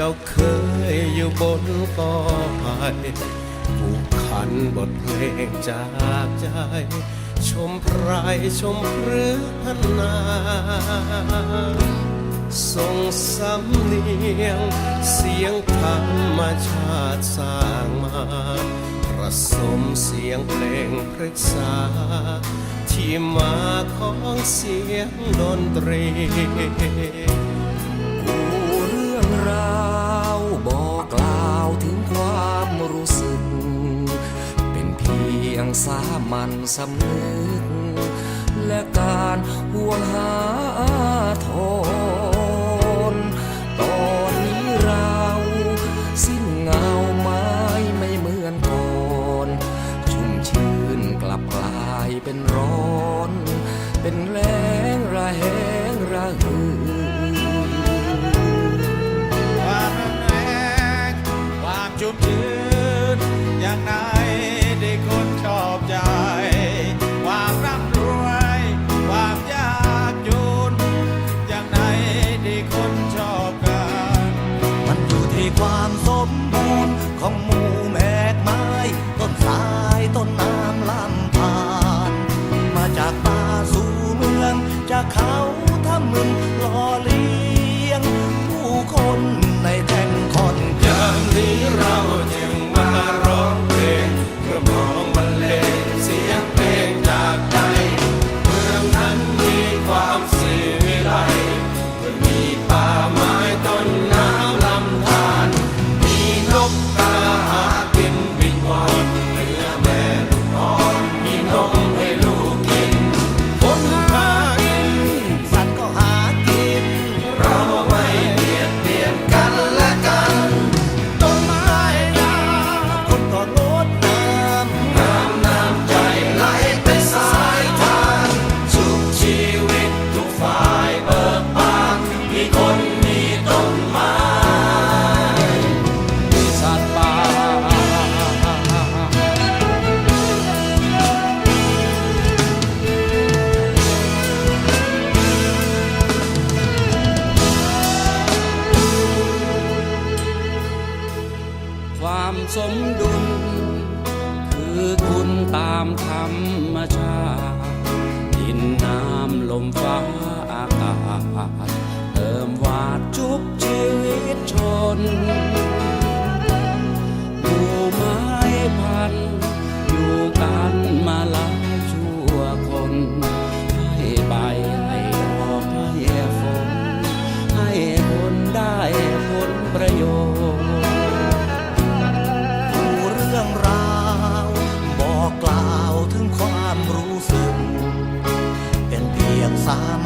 เราเคยอยู่บนกอไผ่ผูกขันบทเพลงจากใจ ชมไพรชมพฤพนาส่งสำเนียง เสียงธรรมชาติสร้างมาผสมเสียงเพลงพฤกษา ที่มาของเสียงดนตรี สามัญสำนึก และการห่วงหาทน ตอนนี้เราสิ้นเงาไม้ไม่เหมือนก่อนชุ่มชื่นกลับกลายเป็นร้อน เป็นแรงระแหงระหือ อย่างไหนได้คนชอบใจ ความร่ำรวย ความยากจนอย่างไหนได้คนชอบกัน มันอยู่ที่ความสมบูรณ์ของหมู่แมกไม้ต้นสายต้นน้ วิ ความสมดุล คือคุณตามธรรมชาติดินน้ำลมฟ้าอากาศเติมวาดชุบชีวิตชน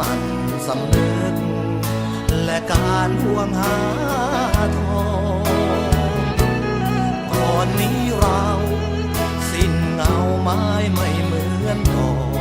มันสำนึก และการห่วงหาทองตอนนี้เรา สิ้นเงาไม้ไม่เหมือนก่อน